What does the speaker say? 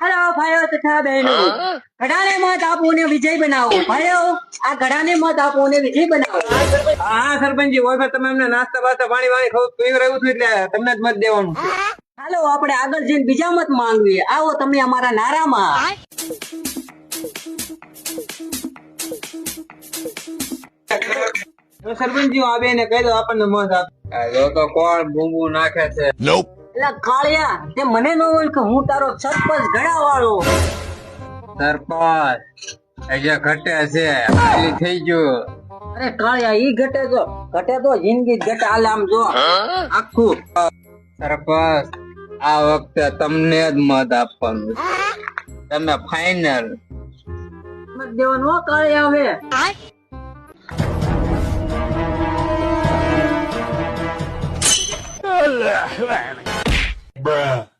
Hello ભાઈઓ તથા બહેનો. ઘડાને મત આપો ને વિજય બનાવો. ભાઈઓ આ ઘડાને મત આપો ને વિજય બનાવો. હા સરપંચજી વખત તમે અમને નાસ્તા બાસ્તા પાણી વાણી ખાવ પીવડાવ્યું હતું એટલે તમને જ મત દેવાનું હાલો આપણે આગળ જઈને બીજા મત માંગવીએ. આવો તમે અમારા નારામાં. સરપંચજી આ બેને કહી દો આપણને મત આપ. તો કોણ બૂંબુ નાખે છે? એટલે કાળિયા તે મને ન હોય કે હું તારો સરપંચ ઘડા વાળો સરપંચ હજી ઘટે છે ખાલી થઈ ગયો. અરે કાળિયા ઈ ઘટે તો ઘટે તો જિંદગી ઘટે હાલ આમ જો. આખું. સરપંચ આ વખતે તમને જ મત આપવાનું તમે ફાઈનલ મત દેવાનું હો કાળિયા હવે. Bruh.